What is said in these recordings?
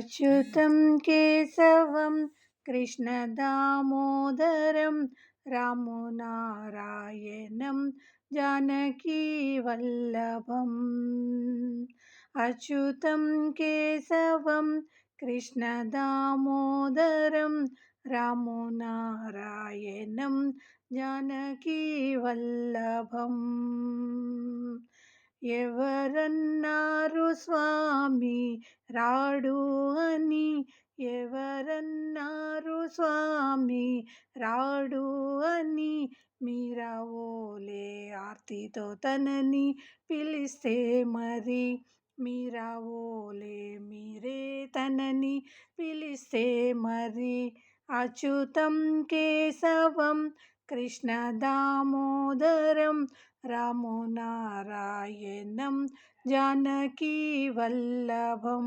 అచ్యుతం కేశవం కృష్ణదామోదరం రామునారాయణం జానకీ వల్లభం అచ్యుతం కేశవం కృష్ణదామోదరం రామునారాయణం జానకీ వల్లభం ఎవరన్నారు స్వామి రాడు అని? ఎవరన్నారు స్వామి రాడు అని? మీరావోలే ఆర్తితో తనని పిలిస్తే మరి? మీరావోలే మీరే తనని పిలిస్తే మరి? అచ్యుతం కేశవం కృష్ణ దామోదరం రామునారాయణం జానకీ వల్లభం.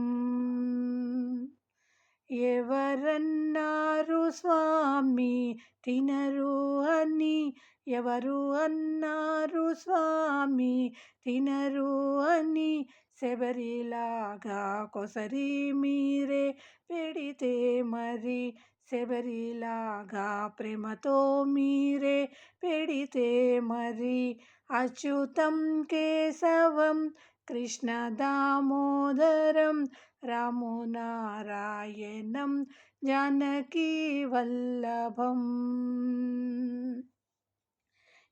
ఎవరన్నారు స్వామి? తినరు అని. ఎవరు అన్నారు స్వామి? తినరు అని. శబరిలాగా కొసరి మీరే పెడితే మరి? శబరిలాగా ప్రేమతో మీరే పెడితే మరి? అచ్యుతం కేశవం కృష్ణ దామోదరం రామునారాయణం జానకీ వల్లభం.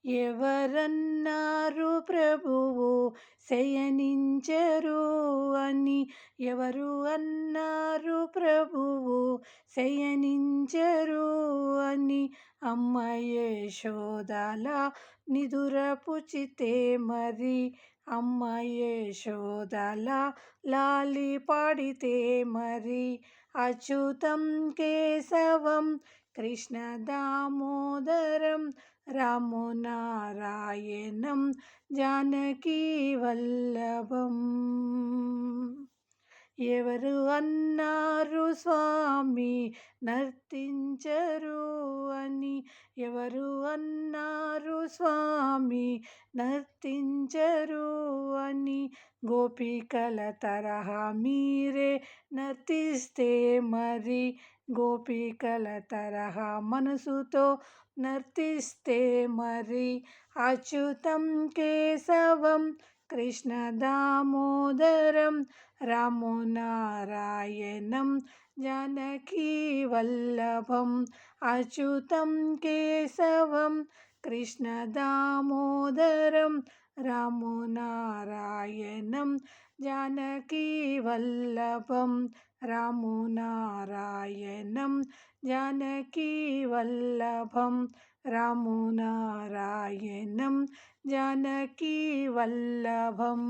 ఎవరన్ శయనించరు అని ఎవరు అన్నారు ప్రభువు? శయనించరు అని అమ్మ శోదాల నిదురపుచితే మరి అమ్మ శోదాల లాలి పాడితే మరి అచ్యుతం కేశవ కృష్ణ దామోదరం రామునారాయణం జానకీ వల్లభం. ఎవరు అన్నారు స్వామి నర్తించరు అని? ఎవరు అన్నారు స్వామి నర్తించరు అని గోపికల తరహా మీరే నర్తిస్తే మరి గోపికల తరహా మనసుతో నర్తిస్తే మరి అచ్యుతం కేశవం కృష్ణ దామోదరం రామునారాయణం జానకీ వల్లభం అచ్యుతం కేశవం కృష్ణ దామోదరం రామునారాయణం జానకీ వల్లభం రామునారాయణం జానకీ వల్లభం రామునారాయణం జానకీ వల్లభం.